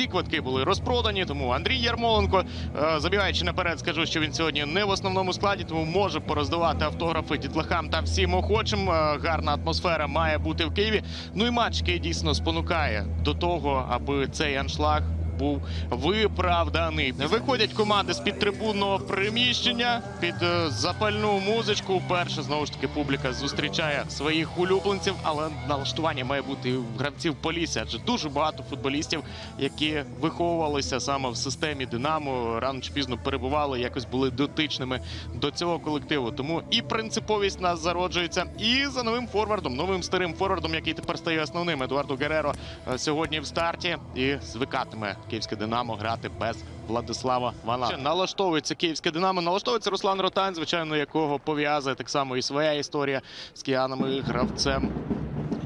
всі квитки були розпродані. Тому Андрій Ярмоленко, е, забігаючи наперед, скажу, що він сьогодні не в основному складі, тому може пороздавати автографи дітлахам та всім охочим. Е, Гарна атмосфера має бути в Києві. Ну і матч, який дійсно спонукає до того, аби цей аншлаг був виправданий. Виходять команди з підтрибунного приміщення під е, запальну музичку. Вперше знову ж таки публіка зустрічає своїх улюбленців, але налаштування має бути в гравців Полісся, адже дуже багато футболістів, які виховувалися саме в системі Динамо, рано чи пізно перебували, якось були дотичними до цього колективу. Тому і принциповість нас зароджується, і за новим форвардом, новим старим форвардом, який тепер стає основним. Едуардо Гереро е, сьогодні в старті і звикатиме київське Динамо грати без Владислава Вана. Налаштовується київське Динамо, налаштовується Руслан Ротань, звичайно, якого пов'язує так само і своя історія з киянами гравцем.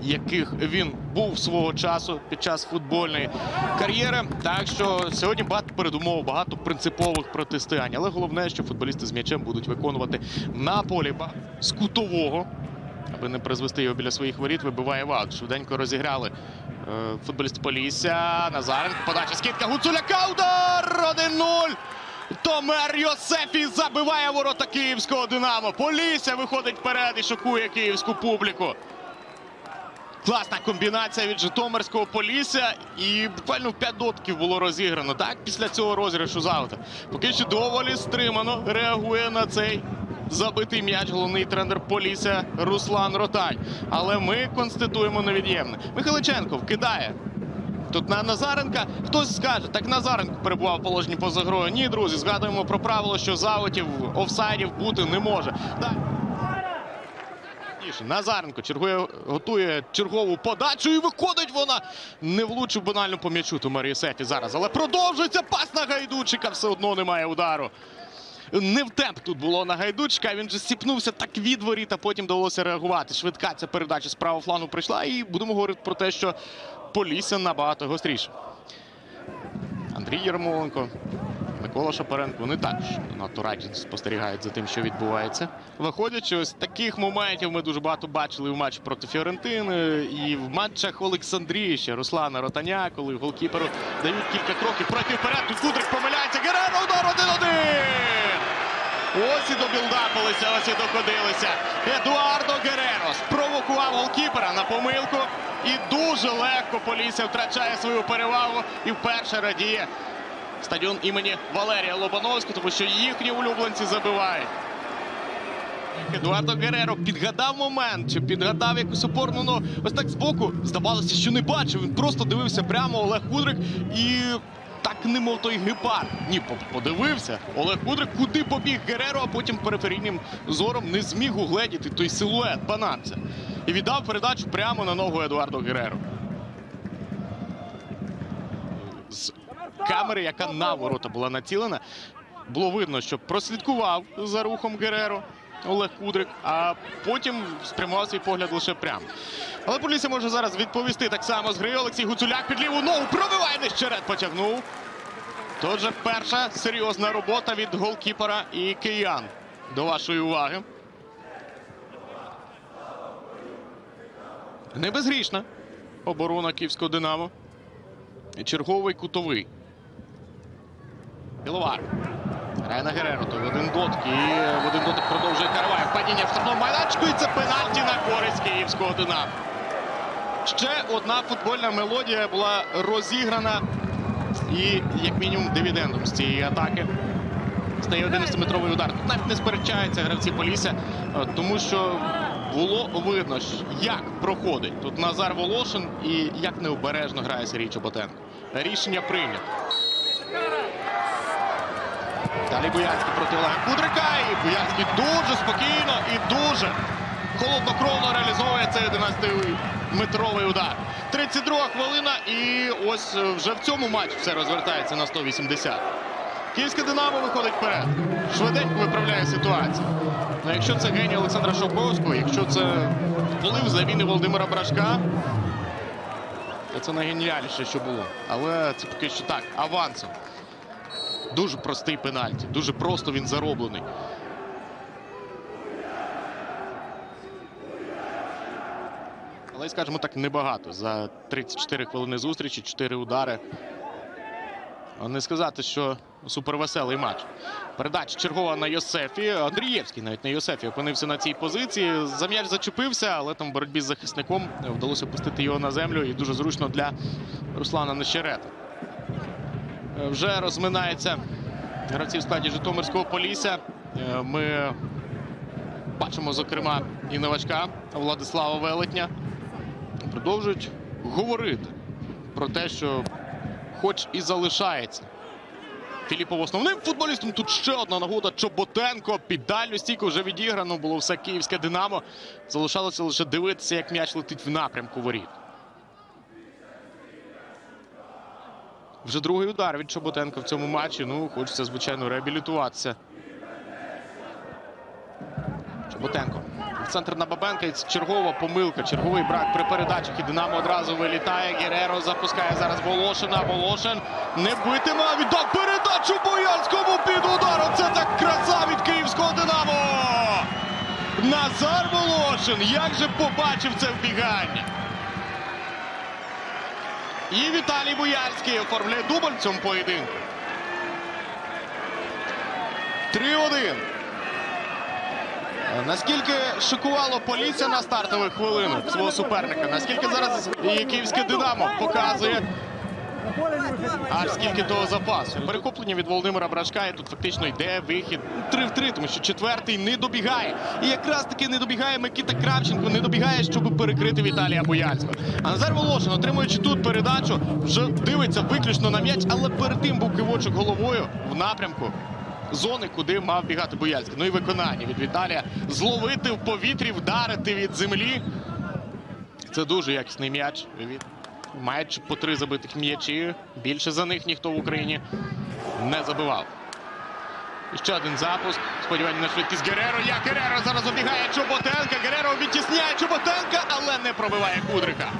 Яких він був свого часу під час футбольної кар'єри, так що сьогодні багато передумов, багато принципових протистоянь. Але головне, що футболісти з м'ячем будуть виконувати на полі з кутового, аби не призвести його біля своїх воріт. Вибиває вак. Швиденько розіграли е, футболісти Полісся. Назаренко. Подача скидка Гуцуляка. Удар 1-0. Томер Йосефі забиває ворота київського Динамо. Полісся виходить вперед і шокує київську публіку. Класна комбінація від Житомирського Полісся. І буквально в 5 дотків було розіграно. Так, після цього розіграшу завтра. Поки що доволі стримано реагує на цей забитий м'яч головний тренер Полісся Руслан Ротань. Але ми конституємо невід'ємне. Михайличенко вкидає. Тут на Назаренка хтось скаже, так Назаренко перебував в положенні поза грою. Ні, друзі, згадуємо про правило, що заутів офсайдів бути не може. Так. Назаренко чергує, готує чергову подачу і виходить вона. Не влучив банально по м'ячу Томар Єсефі зараз. Але продовжується пас на Гайдучика. Все одно немає удару. Не в темп тут було на Гайдучка. Він же сіпнувся так від воріт, а потім довелося реагувати. Швидка ця передача з правого флану прийшла. І будемо говорити про те, що Полісся набагато гостріше. Андрій Єрмоленко, Микола Шапаренко. Вони також надто радісно спостерігають за тим, що відбувається. Виходячи, ось таких моментів ми дуже багато бачили в матчі проти Фіорентини і в матчах Олександрії ще Руслана Ротаня, коли голкіперу дають кілька кроків пройти вперед. Тут Кудрик помиляється. Гереро удар 1-1! Ось і добілдапилися, ось і доходилися. Едуардо Гереро спровокував голкіпера на помилку. І дуже легко Полісся втрачає свою перевагу і вперше радіє стадіон імені Валерія Лобановського, тому що їхні улюбленці забивають. Едуардо Гереро підгадав момент, чи підгадав якусь опорну ну, ось так збоку. Здавалося, що не бачив. Він просто дивився прямо Олег Кудрик і так немов той гепард. Ні, подивився. Олег Кудрик, куди побіг Гереро, а потім периферійним зором не зміг угледіти той силует панамця. І віддав передачу прямо на ногу Едуардо Гереро. З камери, яка на ворота була націлена, було видно, що прослідкував за рухом Гереро Олег Кудрик, а потім спрямував свій погляд лише прямо. Але Полісся може зараз відповісти так само з гри. Олексій Гуцуляк під ліву ногу пробиває нижче черед потягнув. Тут же перша серйозна робота від голкіпера і киян. До вашої уваги. Не безгрішна оборона київського Динамо. І черговий кутовий. Біловар. Грає на Гереро. Той один дотик. І в один дотик продовжує Караваєв. Падіння в штрафному майданчику. І це пенальті на користь київського Динамо. Ще одна футбольна мелодія була розіграна. І, як мінімум, дивідендом з цієї атаки. Стає 11-метровий удар. Тут навіть не сперечаються гравці Полісся, е, тому що було видно, як проходить тут Назар Волошин і як необережно грає Сергій Чоботенко. Рішення прийнято. Далі Буянський проти Олега Кудрика. І Буянський дуже спокійно і дуже холоднокровно реалізовує цей 11-метровий удар. 32 хвилина, і ось е, вже в цьому матчі все розвертається на 180. Київське Динамо виходить вперед. Швиденько виправляє ситуацію. Ну, якщо це геній Олександра Шовковського, якщо це вплив заміни Володимира Брашка, то це найгеніальніше, що було. Але це поки що так, авансом. Дуже простий пенальті. Дуже просто він зароблений. Але, скажімо так, небагато. За 34 хвилини зустрічі, 4 удари. Не сказати, що супервеселий матч. Передача чергова на Йосефі. Андрієвський навіть на Йосефі опинився на цій позиції. За м'яч зачепився, але там в боротьбі з захисником вдалося пустити його на землю. І дуже зручно для Руслана Нещерета. Вже розминається гравці в складі Житомирського Полісся. Е, Ми бачимо, зокрема, і новачка Владислава Велетня. Продовжують говорити про те, що хоч і залишається Філіпов основним футболістом. Тут ще одна нагода. Чоботенко під дальню стійку вже відіграно. Було все київське Динамо. Залишалося лише дивитися, як м'яч летить в напрямку воріт. Вже другий удар від Чоботенка в цьому матчі. Ну, хочеться, звичайно, реабілітуватися. Чоботенко. В центр на Бабенка. І це чергова помилка, черговий брак при передачах. І Динамо одразу вилітає. Гереро запускає зараз Волошина. Волошин не битиме. Віддав передачу Боянському під ударом. Це так краса від київського Динамо. Назар Волошин. Як же побачив це вбігання? І Віталій Боярський оформляє дубль цьому поєдинку. 3-1. Наскільки шокувало поліція на стартових хвилинах свого суперника? Наскільки зараз і київське Динамо показує аж скільки того запасу? Перехоплення від Володимира Брашка і тут фактично йде вихід 3 в 3, тому що четвертий не добігає. І якраз таки не добігає Микита Кравченко, не добігає, щоб перекрити Віталія Боянського. А Назар Волошин, отримуючи тут передачу, вже дивиться виключно на м'яч, але перед тим був кивочок головою в напрямку зони, куди мав бігати Бояльський. Ну і виконання від Віталія. Зловити в повітрі, вдарити від землі. Це дуже якісний м'яч. Мають по три забитих м'ячі. Більше за них ніхто в Україні не забивав. І ще один запуск. Сподівання на швидкість Гереро. Як Гереро зараз обігає Чоботенка. Гереро відтісняє Чоботенка, але не пробиває Кудрика.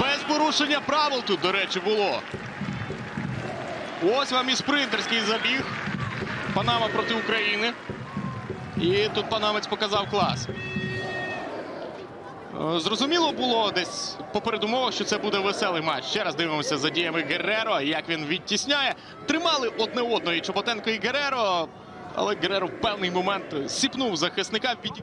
Без порушення правил тут, до речі, було. Ось вам і спринтерський забіг. Панама проти України. І тут панамець показав клас. Е, Зрозуміло було десь попереду мова, що це буде веселий матч. Ще раз дивимося за діями Гереро, як він відтісняє. Тримали одне одного і Чоботенко і Гереро. Але Гереро в певний момент сіпнув захисника. Від...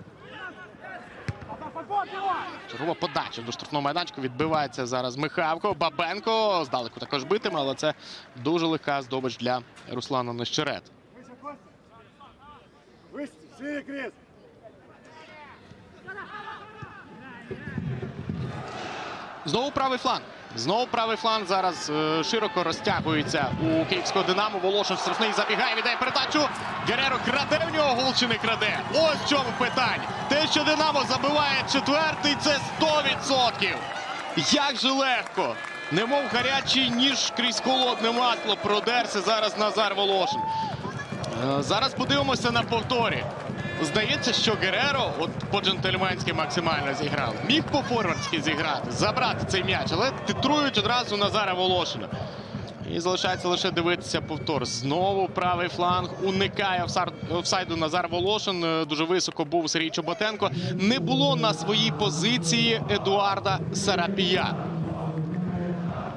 Чергова подача до штрафного майданчика. Відбивається зараз Михавко. Бабенко здалеку також битиме, але це дуже легка здобич для Руслана Нещерет. Выше, шире Знову правий фланг. Знову правий фланг зараз е, широко розтягується у київського Динамо. Волошин штрафний забігає, віддає передачу. Гереро краде в нього гол чи не краде. Ось в чому питання. Те, що Динамо забиває четвертий, це 100%. Як же легко. Немов гарячий ніж крізь холодне масло продерся зараз Назар Волошин. Е, Зараз подивимося на повторі. Здається, що Гереро от по-джентльменськи максимально зіграв. Міг по-форвардськи зіграти, забрати цей м'яч, але титрують одразу Назара Волошина. І залишається лише дивитися повтор. Знову правий фланг уникає офсайду Назар Волошин. Е, Дуже високо був Сергій Чоботенко. Не було на своїй позиції Едуарда Сарапія.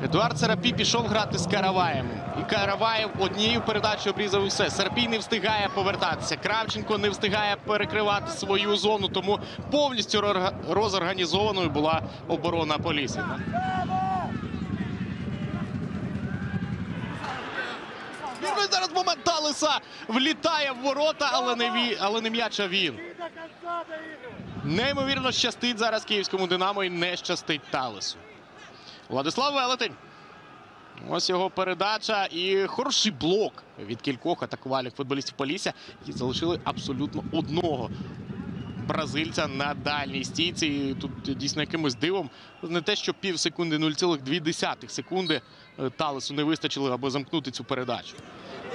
Едуард Сарапій пішов грати з Караваєм. І Караваєв однією передачею обрізав усе. Сарапій не встигає повертатися. Кравченко не встигає перекривати свою зону. Тому повністю розорганізованою була оборона Полісі. Він зараз момент Талиса влітає в ворота, але не, ві... але не м'яч, а він. Неймовірно щастить зараз київському Динамо і не щастить Талису. Владислав Велетень. Ось його передача і хороший блок від кількох атакувальних футболістів Полісся, які залишили абсолютно одного бразильця на дальній стійці. І тут дійсно якимось дивом не те, що пів секунди, 0,2 секунди е, Талису не вистачило, аби замкнути цю передачу.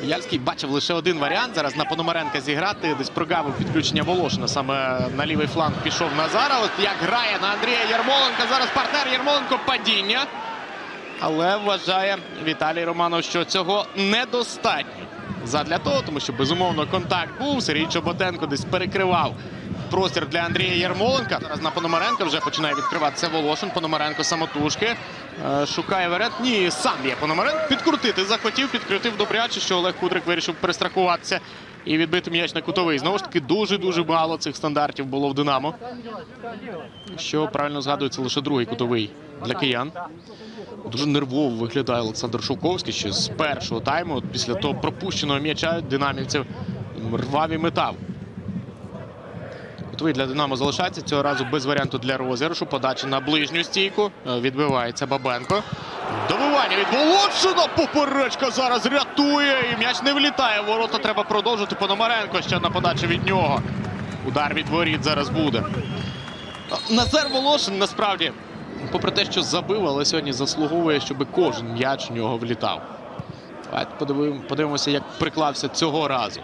Яльський бачив лише один варіант зараз на Пономаренка зіграти. Десь прогавив підключення Волошина. Саме на лівий фланг пішов Назара. От як грає на Андрія Ярмоленка. Зараз партнер Ярмоленко падіння. Але вважає Віталій Романов, що цього недостатньо. Задля того, тому що безумовно контакт був. Сергій Чоботенко десь перекривав простір для Андрія Ярмоленка. Зараз на Пономаренка вже починає відкриватися Волошин. Пономаренко самотужки. Е, Шукає верет. Ні, сам є Пономаренко. Підкрутити захотів, підкрутив добряче, що Олег Кудрик вирішив перестрахуватися і відбити м'яч на кутовий. Знову ж таки, дуже-дуже мало цих стандартів було в Динамо. Що правильно згадується лише другий кутовий для киян. Дуже нервово виглядає Олександр Шовковський ще з першого тайму. От після того пропущеного м'яча динамівців рваві метав. Кутовий для Динамо залишається цього разу без варіанту для розіграшу. Подача на ближню стійку. Е, Відбивається Бабенко. Добивання від Володшина. Поперечка зараз рятує. І м'яч не влітає. Ворота треба продовжити. Пономаренко ще одна подача від нього. Удар від воріт зараз буде. Назар Волошин насправді, попри те, що забив, але сьогодні заслуговує, щоб кожен м'яч у нього влітав. Давайте подивимося, як приклався цього разу.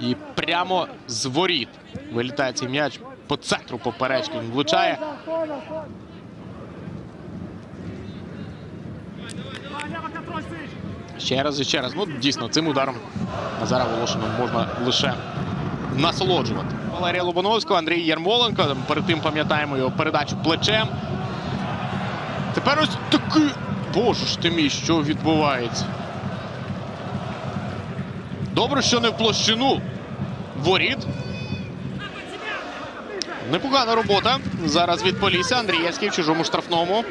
І прямо з воріт вилітає цей м'яч по центру поперечки. Він влучає. Ще раз і ще раз. Ну, дійсно, цим ударом Назара Волошина можна лише насолоджувати. Валерія Лобановського, Андрій Ярмоленко. Перед тим пам'ятаємо його передачу плечем. Тепер ось такий. Боже ж ти мій, що відбувається. Добре, що не в площину воріт. Непогана робота. Зараз від Полісся. Андрієвський в чужому штрафному.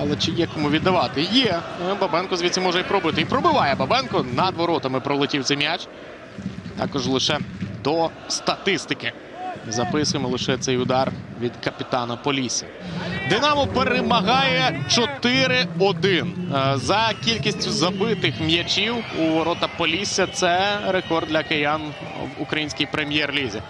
Але чи є кому віддавати? Є. Бабенко звідси може і пробити. І пробиває Бабенко. Над воротами пролетів цей м'яч. Також лише до статистики. Записуємо лише цей удар від капітана Полісі. Динамо перемагає 4-1. Е, За кількістю забитих м'ячів у ворота Полісся це рекорд для киян в українській прем'єр-лізі.